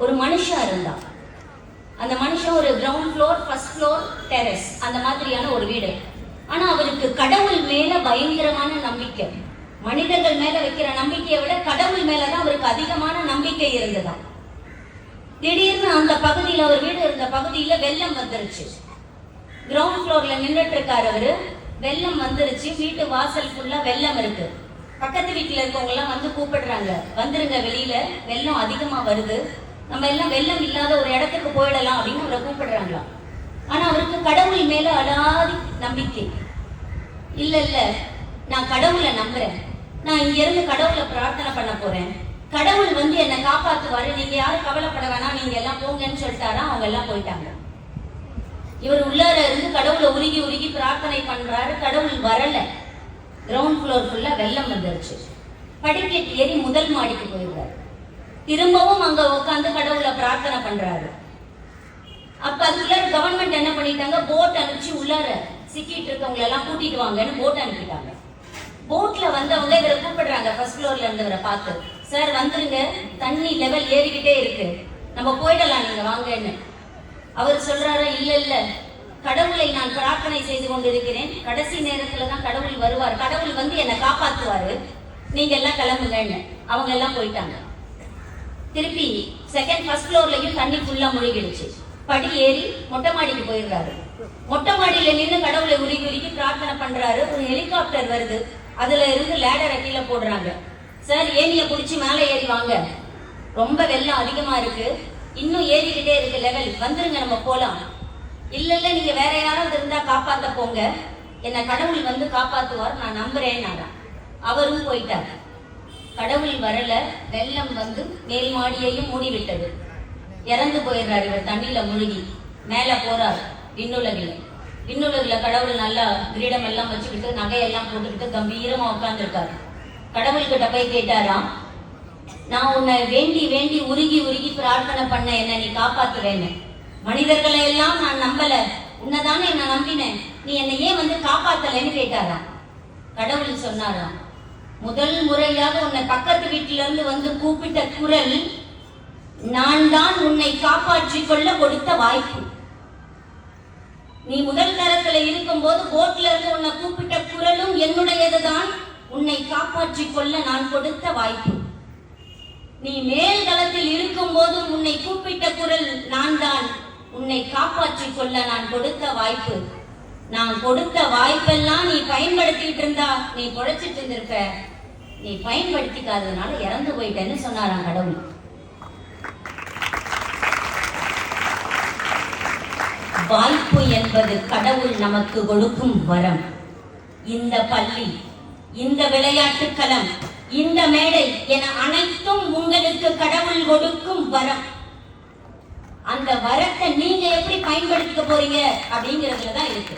ஒரு மனுஷன் இருந்தான் அந்த மனுஷன் ஒரு ground floor first floor terrace அந்த மாதிரியான ஒரு வீடு. ஆனா அவருக்கு கடவுள் மேல பயங்கரமான நம்பிக்கை. மனிதர்கள் மேல வைக்கிற நம்பிக்கையை விட கடவுள் மேலதான் அவருக்கு அதிகமான நம்பிக்கை இருந்ததாம் திடீர்னு அந்த பகுதியில அவர் வீடு இருந்த பகுதியில வெள்ளம் வந்துருச்சு. கிரவுண்ட் ஃப்ளோர்ல நின்றுட்டு இருக்காரு அவரு. வெள்ளம் வந்துருச்சு. வீட்டு வாசல் ஃபுல்லா வெள்ளம் இருக்கு. பக்கத்து வீட்டுல இருக்கவங்க எல்லாம் வந்து கூப்பிடுறாங்க. வந்துருங்க வெளியில. வெள்ளம் அதிகமா வருது. நம்ம எல்லாம் வெள்ளம் இல்லாத ஒரு இடத்துக்கு போயிடலாம் அப்படின்னு அவரை கூப்பிடுறாங்களாம் ஆனா அவருக்கு கடவுள் மேல அலாதி நம்பிக்கை. இல்ல இல்ல நான் கடவுளை நம்புறேன். நான் இங்க இருந்து கடவுளை பிரார்த்தனை பண்ண போறேன். கடவுள் வந்து என்னை காப்பாத்துவாரு. நீங்க யாரும் கவலைப்பட வேணாம். நீங்க எல்லாம் போங்கன்னு சொல்லிட்டாரா? அவங்க எல்லாம் போயிட்டாங்க. இவர் உள்ளார இருந்து கடவுளை உருகி உருகி பிரார்த்தனை பண்றாரு. கடவுள் வரல. கிரவுண்ட் ஃப்ளோர் ஃபுல்லா வெள்ளம் வந்துருச்சு. படிக்கட்டு ஏறி முதல் மாடிக்கு போயிடுறாரு. திரும்பவும் அங்க உட்காந்து கடவுளை பிரார்த்தனை பண்றாரு. அப்ப அதுக்குள்ள கவர்மெண்ட் என்ன பண்ணிட்டாங்க? போட் அனுப்பிச்சு உள்ளார சிக்கிட்டு இருக்கவங்க எல்லாம் கூட்டிட்டு வாங்கன்னு போட் அனுப்பிட்டாங்க. போட்ல வந்தவங்க இவரை கூப்பிடுறாங்க ஃபர்ஸ்ட் ஃப்ளோர்ல இருந்தவரை பார்த்து. சார் வந்துருங்க. தண்ணி லெவல் ஏறிக்கிட்டே இருக்கு. நம்ம போயிடலாம் நீங்க வாங்கன்னு. அவர் சொல்றாரு இல்ல இல்ல. கடவுளை நான் பிரார்த்தனை செய்து கொண்டிருக்கிறேன். கடைசி நேரத்துல தான் கடவுள் வருவார். கடவுள் வந்து என்னை காப்பாத்துவாரு. நீங்க எல்லாம் கிளம்புங்கன்னு. அவங்க எல்லாம் போயிட்டாங்க. திருப்பி செகண்ட் ஃபர்ஸ்ட் ஃப்ளோர்லயும் தண்ணி ஃபுல்லா முழுகிடுச்சு. படி ஏறி மொட்டை மாடிக்கு போயிடுறாரு. மொட்டை மாடியில நின்று கடவுளை உருகி உருகி பிரார்த்தனை பண்றாரு. ஒரு ஹெலிகாப்டர் வருது. அதுல இருந்து லேடரை கீழே போடுறாங்க. சார் ஏனிய குடிச்சு மேலே ஏறி வாங்க. ரொம்ப வெள்ளம் அதிகமா இருக்கு. இன்னும் ஏறிக்கிட்டே இருக்கு லெவல் வந்துருங்க நம்ம போலாம். இல்ல இல்ல நீங்க வேற யாராவது இருந்தா காப்பாத்த போங்க. என்ன கடவுள் வந்து காப்பாத்துவார். நான் நம்புறேன் அவரும் போயிட்டார். கடவுள் வரல வெள்ளம் வந்து மேல் மாடியையும் மூடிவிட்டது. இறந்து போயிடுறாரு இவர் தண்ணியில முழுகி. மேல போறார் விண்ணுலகில். விண்ணுலகில கடவுள் நல்லா கிரீடம் எல்லாம் வச்சுக்கிட்டு நகையெல்லாம் போட்டுக்கிட்டு கம்பீரமா உட்கார்ந்துருக்காரு. கடவுள்கிட்ட போய் கேட்டாராம் நான் உன்னை வேண்டி வேண்டி உருகி உருகி பிரார்த்தனை பண்ண என்ன நீ காப்பாத்துவேன்னு. மனிதர்களை எல்லாம் நான் நம்பல. உன்னதானே நான் நம்பினேன். நீ என்னை ஏன் வந்து காப்பாத்தலைன்னு கேட்டாராம். கடவுள் சொன்னாராம் முதல் முறையாக உன்னை பக்கத்து வீட்டிலிருந்து வந்து கூப்பிட்ட குரல் நான் தான் உன்னை காப்பாற்றிக் கொள்ள கொடுத்த வாய்ப்பு. நீ முதல் நேரத்தில் இருக்கும்போது போட்ல இருந்து உன்னை கூப்பிட்ட குரலும் என்னுடையதுதான். உன்னை காப்பாற்றிக் கொள்ள நான் கொடுத்த வாய்ப்பு. நீ மேல் தளத்தில் இருக்கும்போது உன்னை கூப்பிட்ட குரல் நான் தான் உன்னை காப்பாற்றிக் கொள்ள நான் கொடுத்த வாய்ப்பு. நான் கொடுத்த வாய்ப்பெல்லாம் நீ பயன்படுத்திட்டு இருந்தா நீ பொழைச்சிட்டு இருந்திருப்ப. நீ பயன்படுத்திக்காததுனால இறந்து போயிட்டேன்னு சொன்னாராம் கடவுள். வாய்ப்பு என்பது கடவுள் நமக்கு கொடுக்கும் வரம். இந்த பள்ளி இந்த விளையாட்டு களம் இந்த மேடை என அனைத்தும் உங்களுக்கு கடவுள் கொடுக்கும் வரம். அந்த வரத்தை நீங்க எப்படி பயன்படுத்த போறீங்க அப்படிங்கறதுல தான் இருக்கு.